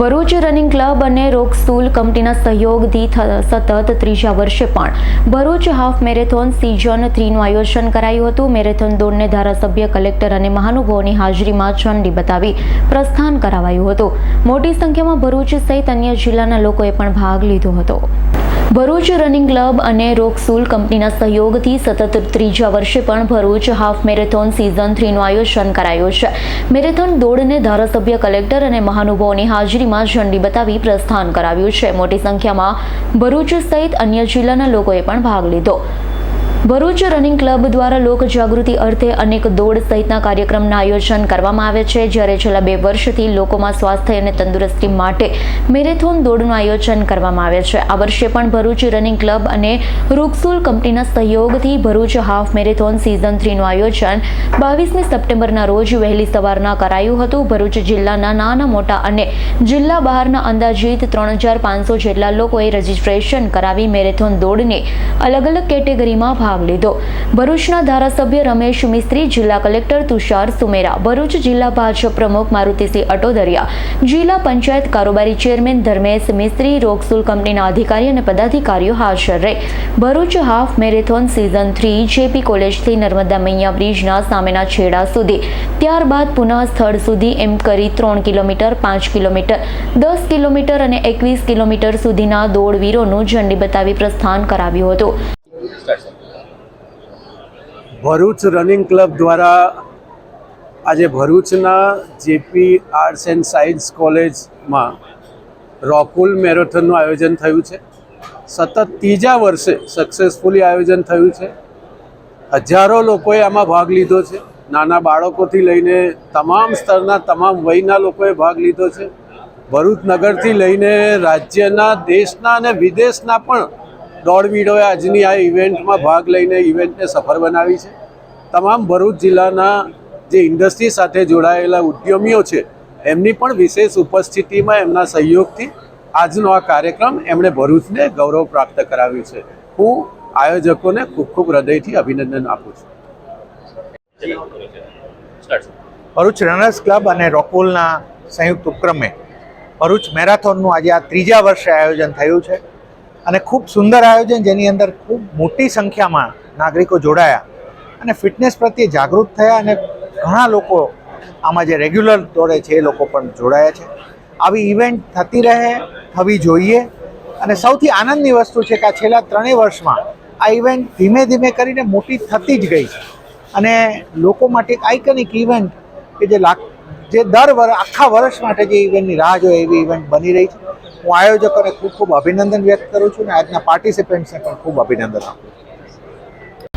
Bharuch running club અને રોકસ્ટૂલ કંપનીના સહયોગથી સતત ત્રીજા વર્ષે પણ ભરૂચ હાફ મેરેથોન સિઝન થ્રીનું આયોજન કરાયું હતું. મેરેથોન દોડને ધારાસભ્ય, કલેક્ટર અને મહાનુભાવોની હાજરીમાં ઝંડી બતાવી પ્રસ્થાન કરાવાયું હતું. મોટી સંખ્યામાં ભરૂચ સહિત અન્ય જિલ્લાના લોકોએ પણ ભાગ લીધો હતો. ભરૂચ રનિંગ ક્લબ અને રોકસુલ કંપનીના સહયોગથી સતત ત્રીજા વર્ષે પણ ભરૂચ હાફ મેરેથોન સિઝન થ્રીનું આયોજન કરાયું છે. મેરેથોન દોડને ધારાસભ્ય કલેક્ટર અને મહાનુભાવોની હાજરીમાં ઝંડી બતાવી પ્રસ્થાન કરાવ્યું છે. મોટી સંખ્યામાં ભરૂચ સહિત અન્ય જિલ્લાના લોકોએ પણ ભાગ લીધો. ભરૂચ રનિંગ ક્લબ દ્વારા લોક જાગૃતિ અર્થે અનેક દોડ સહિતના કાર્યક્રમના આયોજન કરવામાં આવે છે. જ્યારે છેલ્લા બે વર્ષથી લોકોમાં સ્વાસ્થ્ય અને તંદુરસ્તી માટે મેરેથોન દોડનું આયોજન કરવામાં આવે છે. આ વર્ષે પણ ભરૂચ રનિંગ ક્લબ અને રૂકસુલ કંપનીના સહયોગથી ભરૂચ હાફ મેરેથોન સિઝન થ્રીનું આયોજન બાવીસમી સપ્ટેમ્બરના રોજ વહેલી સવારના કરાયું હતું. ભરૂચ જિલ્લાના નાના, મોટા અને જિલ્લા બહારના અંદાજિત ત્રણ હજાર પાંચસો જેટલા લોકોએ રજીસ્ટ્રેશન કરાવી મેરેથોન દોડને અલગ અલગ કેટેગરીમાં ભાગ લીધો. ભરૂચના ધારાસભ્ય રમેશ મિસ્ત્રી, જિલ્લા કલેક્ટર તુષાર સુમેરા, ભરૂચ જિલ્લા ભાજપ પ્રમુખ મારુતિસિંહ અટોદરિયા, જિલ્લા પંચાયત કારોબારી ચેરમેન ધર્મેશ મિસ્ત્રી રોગસુલ કંપનીના અધિકારી અને પદાધિકારીઓ હાજર રહે. Bharuch half marathon season three JP કોલેજથી Narmada મૈયા બ્રિજના સામેના છેડા સુધી. ત્યારબાદ પુનઃ સ્થળ સુધી એમ કરી ત્રણ કિલોમીટર, પાંચ કિલોમીટર, દસ કિલોમીટર અને એકવીસ કિલોમીટર સુધીના દોડવીરોનું ઝંડી બતાવી પ્રસ્થાન કરાવ્યું હતું. ભરૂચ રનિંગ ક્લબ દ્વારા આજે ભરૂચના જેપી આર્ટ્સ એન્ડ સાયન્સ કોલેજમાં રોકુલ મેરેથોનનું આયોજન થયું છે. સતત ત્રીજા વર્ષે સક્સેસફુલી આયોજન થયું છે. હજારો લોકોએ આમાં ભાગ લીધો છે. નાના બાળકોથી લઈને તમામ સ્તરના, તમામ વયના લોકોએ ભાગ લીધો છે. ભરૂચ નગરથી લઈને રાજ્યના, દેશના અને વિદેશના પણ દોડવીડોએ આજની આ ઇવેન્ટમાં ભાગ લઈને ઇવેન્ટને સફળ બનાવી છે. તમામ ભરૂચ જિલ્લાના જે ઇન્ડસ્ટ્રી સાથે જોડાયેલા ઉદ્યમીઓ છે, એમની પણ વિશેષ ઉપસ્થિતિમાં એમના સહયોગથી આજનો આ કાર્યક્રમ એમણે ભરૂચને ગૌરવ પ્રાપ્ત કરાવ્યું છે. હું આયોજકોને ખૂબ ખૂબ હૃદયથી અભિનંદન આપું છું. ભરૂચ રનર્સ ક્લબ અને રોકુલના સંયુક્ત ઉપક્રમે ભરૂચ મેરાથોનનું આજે આ ત્રીજા વર્ષે આયોજન થયું છે અને ખૂબ સુંદર આયોજન, જેની અંદર ખૂબ મોટી સંખ્યામાં નાગરિકો જોડાયા. અને ફિટનેસ પ્રત્યે જાગૃત થયા અને ઘણા લોકો આમાં જે રેગ્યુલર દોડે છે એ લોકો પણ જોડાયા છે. આવી ઇવેન્ટ થતી રહે, થવી જોઈએ અને સૌથી આનંદની વસ્તુ છે કે આ છેલ્લા ત્રણેય વર્ષમાં આ ઇવેન્ટ ધીમે ધીમે કરીને મોટી થતી જ ગઈ છે. અને લોકો માટે એક આઇકનિક ઇવેન્ટ કે જે લાખ, જે દર વર્ષ આખા વર્ષ માટે જે ઇવેન્ટની રાહ જોઈએ એવી ઇવેન્ટ બની રહી છે. હું આયોજકોને ખૂબ ખૂબ અભિનંદન વ્યક્ત કરું છું અને આજના પાર્ટિસિપન્ટ્સને પણ ખૂબ અભિનંદન આપું છું.